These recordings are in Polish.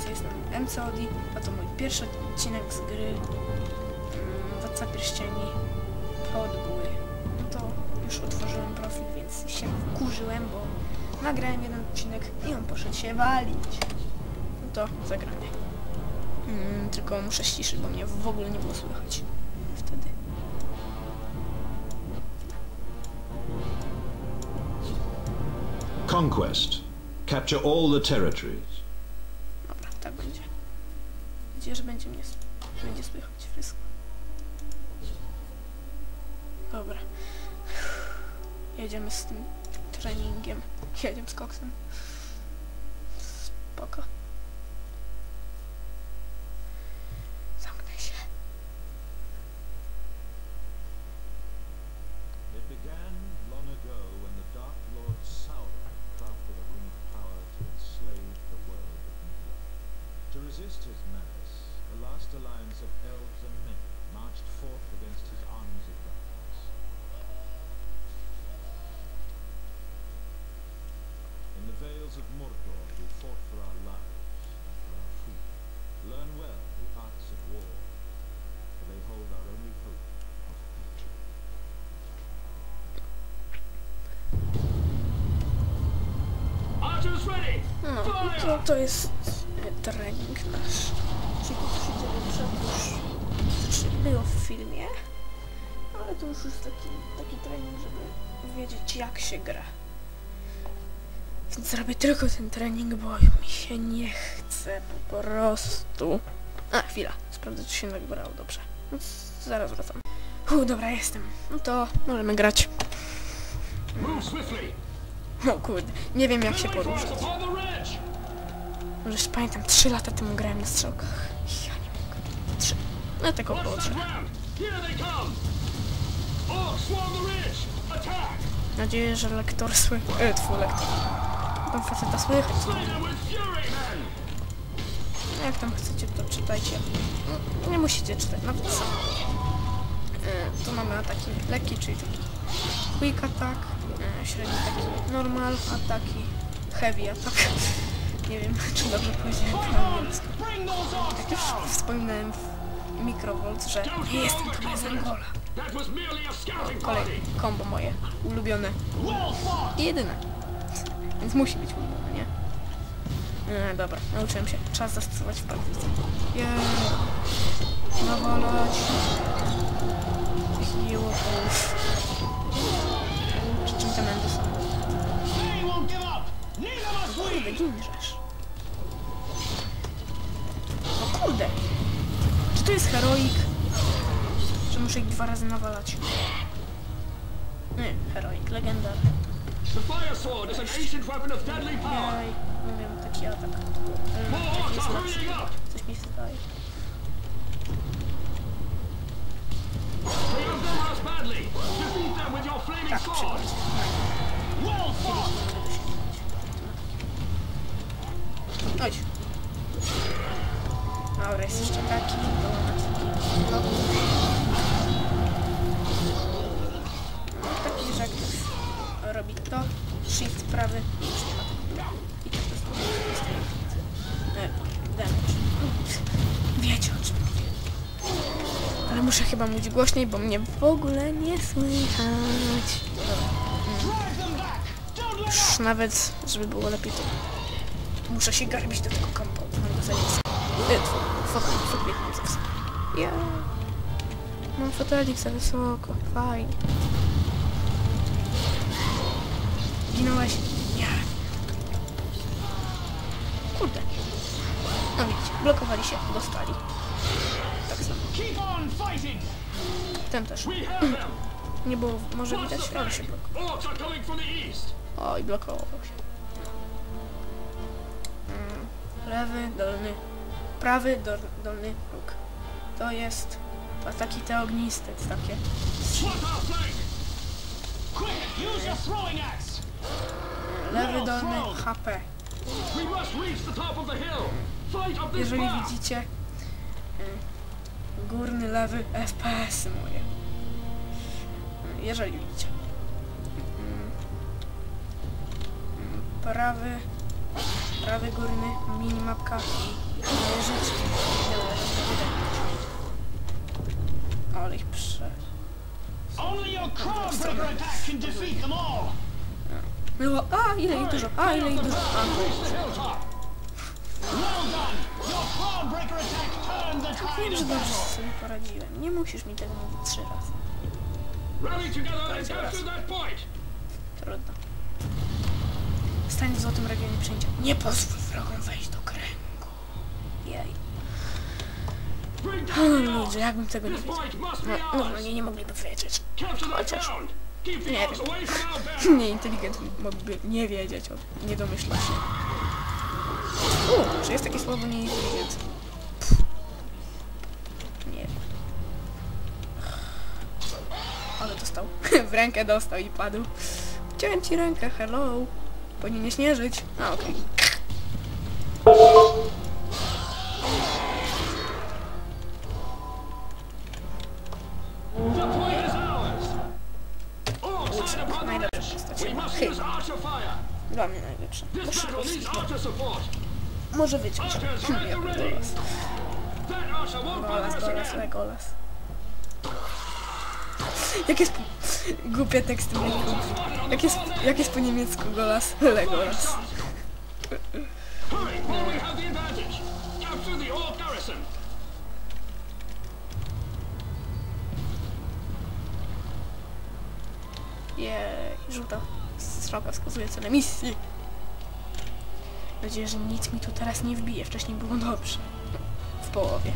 Was, jestem MCOD, a to mój pierwszy odcinek z gry mm, Władca Pierścieni Podbój. No to już otworzyłem profil, więc się wkurzyłem, bo nagrałem jeden odcinek i on poszedł się walić. No to zagranie. Mm, tylko muszę ściszyć, bo mnie w ogóle nie było słychać wtedy. Conquest. Capture all the territories. Dobra, tak będzie. Mam nadzieję, że będzie mnie będzie słychać wszystko. Dobra. Jedziemy z tym treningiem. Jedziemy z koksem. Spoko. Zamknę się. To resist his malice, a last alliance of elves and men marched forth against his armies of darkness. In the vales of Mordor we fought for our lives and for our freedom. Learn well the arts of war, for they hold our only hope of victory. Archers ready! No, to, to jest trening nasz. Czyli to się dzieje przed już... Znaczy, było w filmie, ale to już jest taki, taki trening, żeby wiedzieć jak się gra. Więc zrobię tylko ten trening, bo mi się nie chce po prostu. A, chwila, sprawdzę czy się nagrało dobrze. No, zaraz wracam. Hu, dobra, jestem. No to możemy grać. Move swiftly! O kurde, nie wiem jak się poruszać. Może pamiętam, 3 lata temu grałem na strzałkach. Ridge! Attack! Mam nadzieję, że lektor słychać. E, twój lektor. Tam faceta słychać. Men! Jak tam chcecie, to czytajcie. No, nie musicie czytać, nawet sam. E, tu mamy ataki lekki, czyli taki quick attack, e, średni taki normal ataki, heavy attack. Nie wiem, czy dobrze powiedziałem po Jak już wspominałem w Microvolt, że nie jestem to z Kolej, kombo moje, ulubione i jedyne. Więc musi być ulubione, nie? E, dobra, nauczyłem się. Czas zastosować w praktyce. Jeee. Nawalać. Tych jełopów. Przy czym te mędy są? We! Kurde, gimrzesz. O kurde! To jest heroik? Czy muszę ich dwa razy nawalać? Nie, heroik, legendar. The fire sword is an ancient weapon of deadly power! Jaj, mówię, taki atak. Taki! Coś mi się. They have done Dobra, jest jeszcze taki. No, taki, że jak robi to, shift prawy, tego. I to jest e, damage. Wiecie o czym mówię. Ale muszę chyba mówić głośniej, bo mnie w ogóle nie słychać. Już nawet, żeby było lepiej, to muszę się garbić do tego kompa. Mam go za E. Ja. Mam fotelik za wysoko. Fajnie. Ginąłeś? Nie. Kurde. No widzicie, blokowali się, dostali. Tak samo. Keep on fighting! Ten też. We have them! Nie było, może widać, ale się blokował. O, i blokował się. Lewy, dolny, prawy, dol, dolny róg. To jest ataki te ogniste, takie. Lewy, dolny, HP. Jeżeli widzicie, y, górny, lewy, FPS -y moje. Y, Jeżeli widzicie. Mm, mm, Prawy, prawy górny, minimapka i życie. Ale ich prze... No, a ile ich dużo, a ile ich dużo, a. The Wiem, że dobrze sobie poradziłem. Nie musisz mi tego mówić trzy razy. That point! Trudno. W złotym regionie. Nie pozwól wrogom wejść do kręgu. Jej. The ludzie, jakbym tego nie wiedział. No, normalnie nie mogliby wiedzieć. Chociaż- Nie wiem. banner! Nieinteligentny mógłby nie wiedzieć o nie domyślać się. U, czy jest takie słowo nieinteligentny? Pff. Nie wiem. Ale dostał. w rękę dostał i padł. Ciąłem ci rękę, hello. Powinieneś nie żyć. A, okej. Archer fire! Dla mnie najlepsza. Może wyciąć. Archers Ja Golas, Golas, again! Legolas. Jak jest... Głupie teksty. Jak jest, jak jest po niemiecku Golas? Legolas. Jej, żółta strzałka wskazuje cele misji. Mam nadzieję, że nic mi tu teraz nie wbije. Wcześniej było dobrze. W połowie.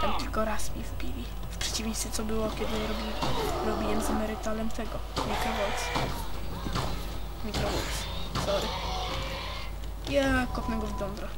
Tam tylko raz mi wbili. Przeciwieństwie co było, kiedy robi, robiłem z emerytalem tego. Microvolts. Microvolts. Sorry. Ja kopnę go w dądra.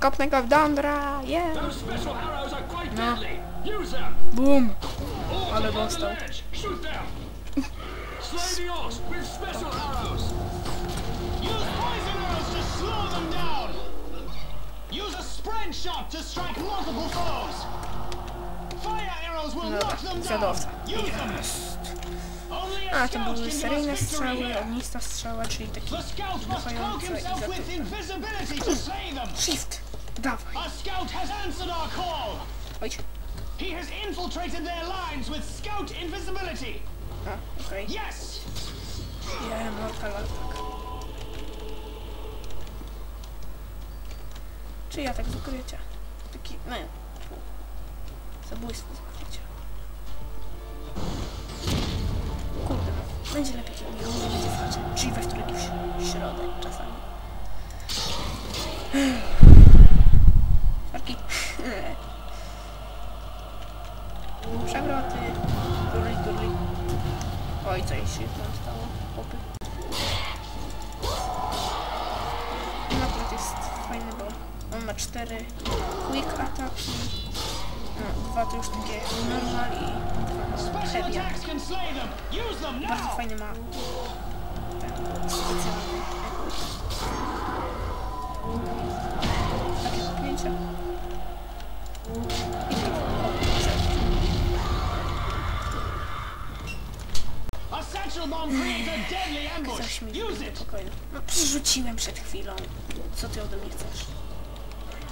Kopnę go w dądra, yeah! No. Boom! Ale dostał. Slay the orcs with special arrows! Use poison to slow them down! Use a spread shot to strike multiple foes! Fire arrows will no, knock them down! Use yes. them! A, to były seryjne strzały, ognista strzała, czyli taki dochające i zabójca. Shift! Dawaj! Chodź. Scout invisibility. A, okej. Okay. Yeah, no, Czy atak z ukrycia? Taki, no fu. Zabójstwo z ukrycia. Kurde. Będzie lepiej, kiedy nie będzie walczyć. Czyli we wtóry jakiś środek czasami. Arki. Przewroty. Turli, turli. Oj, co jej się tam stało? Chłopy. On ma cztery quick ataki. No, dwa to już takie normal i dwa ma Special heavy them Bardzo fajny ma ten specjalny takie kopnięcia. I to mi Use do pokoju. No przerzuciłem przed chwilą. Co ty ode mnie chcesz?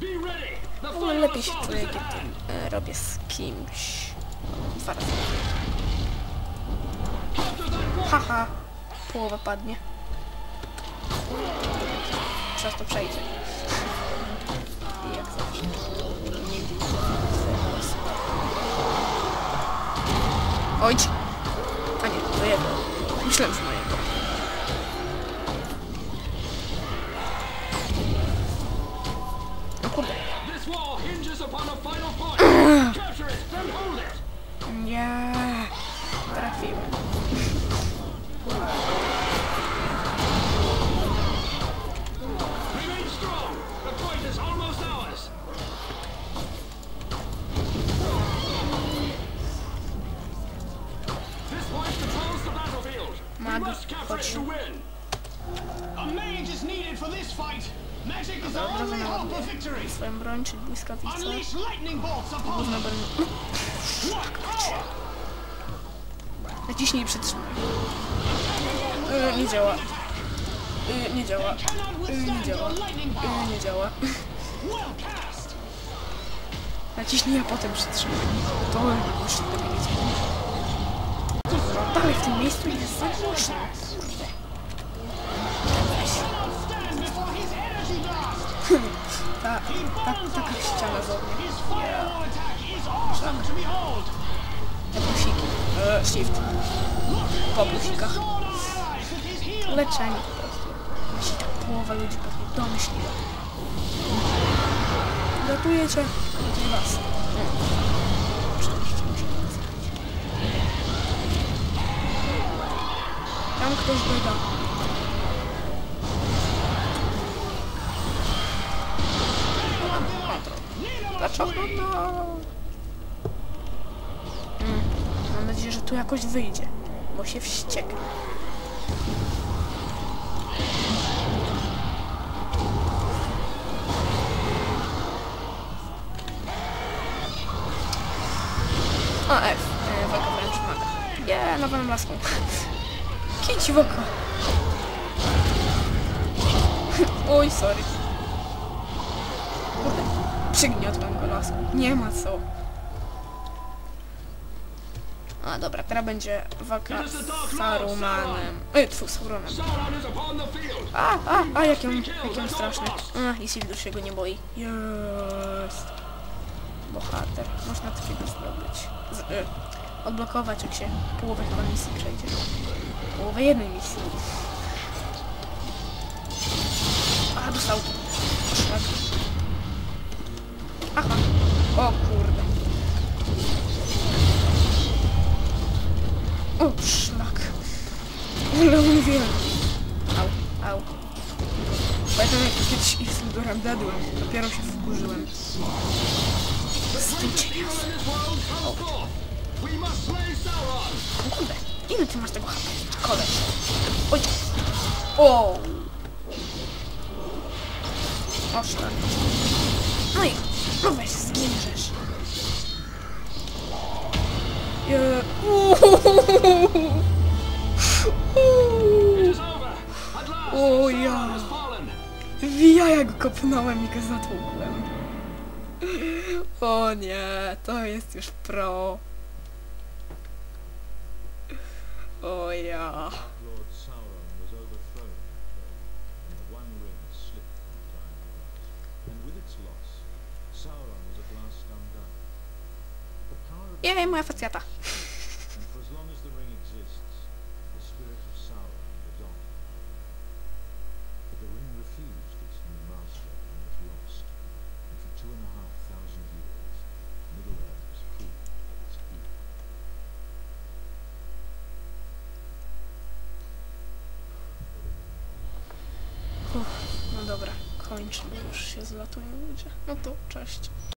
Be ready! The W ogóle final lepiej się czuję, kiedy e, robię z kimś. Point! Haha, połowa padnie. Czas to przejdzie. I jak zawsze. Ojcz! A nie, to jego. Myślałem, że mojego. This wall hinges is our Dobra, victory. Swoją broń, czyli upon Główna broń. Naciśnij i przytrzymaj. Y, nie działa. Y, nie działa. Cannot Y, nie działa. Y, power. nie działa. Naciśnij, a potem przytrzymaj. To już tego nie. Dalej w tym miejscu jest za głośno. Ta, ta, taka ściana za mnie. Te plusiki. E, shift. Po healing Leczenie po prostu. Jeśli tak połowa ludzi pewnie domyśliła. Ratuję was. Mm. Oczywiście musimy was zabić. Tam ktoś biega. Dlaczego? No. Mm. Mam nadzieję, że tu jakoś wyjdzie, bo się wścieknę. O, F. E, Walka wręcz maga. Nie, nową laską. Kić w oko. Oj, sorry. Kurde, przygniotłem go laską. Nie ma co. A dobra, teraz będzie walka z Sarumanem. Ej, tfu, Sauronem. A, a, a, jak ją, jak ją straszny. A, Isildur się go nie boi. Jest. Bohater. Można takiego zdobyć. Z, y, odblokować, jak się połowę chyba misji przejdzie. Połowę jednej misji. A, dostał. Szlak. Aha. O kurde. O, szlak. Ale on wielki. Au, au. Pamiętam jak kiedyś Isildurem dadłem. Dopiero się wkurzyłem. Sauron. O kurde, ile ty masz tego HP? Koleś. Oj. O. O, szlak. No i, no weź, zginiesz. Last, O ja. Wija jak kopnąłem i go zatłukłem. O nie, to jest już pro. O ja. Lord Sauron was Dobra, kończmy, już się zlatują ludzie. No to cześć.